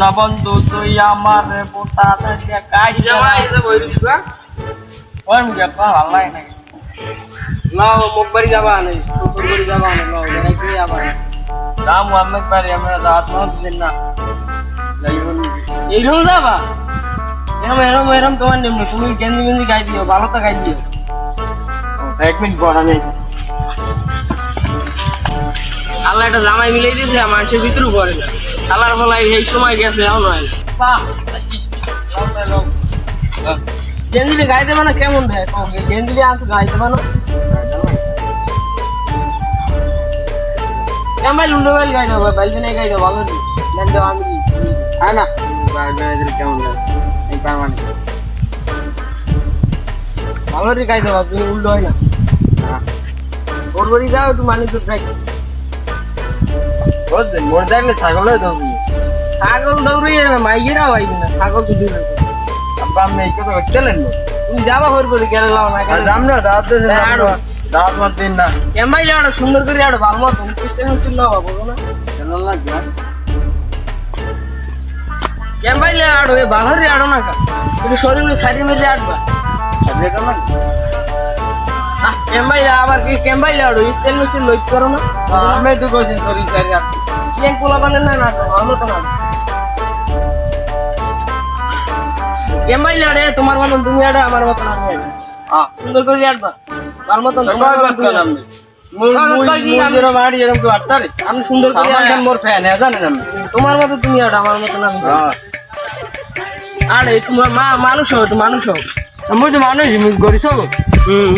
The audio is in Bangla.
না বন্ধু তুই আমার পোতা কাজ জামাই যে বইরিস বা ওর মুখে পা ভালো লাগে না। নাও মুখবাড়ি যাবা নেই যাবা নেই নাও যাই কি যাবা দাম পারি আমরা দিন না। এই যাবা? এরম এরম এরম তোমার নিম্ন তুমি গেঞ্জি গেঞ্জি গাই দিও ভালো তো গাই দিও। এক মিনিট পর আমি আল্লাহ একটা জামাই মিলাই দিয়েছে মানুষের ভিতরে পড়ে না আল্লাহর ফলাই এই সময় গেছে এখন হয় না। গেঞ্জিলে গাইতে মানে কেমন দেয় গেঞ্জিলে আনছো গাইতে মানে জামাই লুন্ডো বেল গাই দেবো বাইল দিনে গাই দেবো ভালো দেন দেবো আমি আয় না বাইরে কেমন লাগে? এই পারমান ভালো রে গাই দেবো তুমি উল্টো হয় না। ওর বাড়ি যাও একটু মানি তো যাই বুঝলেন মোর দেখলে ছাগলে দেবো ছাগল দৌড়িয়ে মাইয়েরা হইবে না ছাগল তো দূরে আব্বা আমি এই কথা চলেন তুমি যাবা হর করে গেলে লাও না দাম না দাঁত। দাঁত মার দিন না। কেমাই লাড়ো সুন্দর করে আড়ো ভালো মতো কিস্তে হচ্ছিল না বাবু না। কেন লাগবে কেমাই লাড়ো এ ভালো আড়ো না কা তুমি শরীরে সাইডে মেরে আড়বা সাথে কেন আবার কি লাড়ো স্টাইল মিস্টাইল লইট করো না। আমি তো কইছি শরীর চারি আছে। কেন পোলা বানের না না তো তো না। কেমাই লাড়ে তোমার মতন তুমি আড়ো আমার মতন আমি আড়ো হ্যাঁ সুন্দর করে আড়বা মতন তোমার মতন আমি- আমি সুন্দর মোর ফ্যান জানেন আমি। তোমার মতো তুমি আড়ো আমার মতন আমি আরে তোমার মা মানুষ হোক মানুষ হোক। তো মানুষ গরিস হুম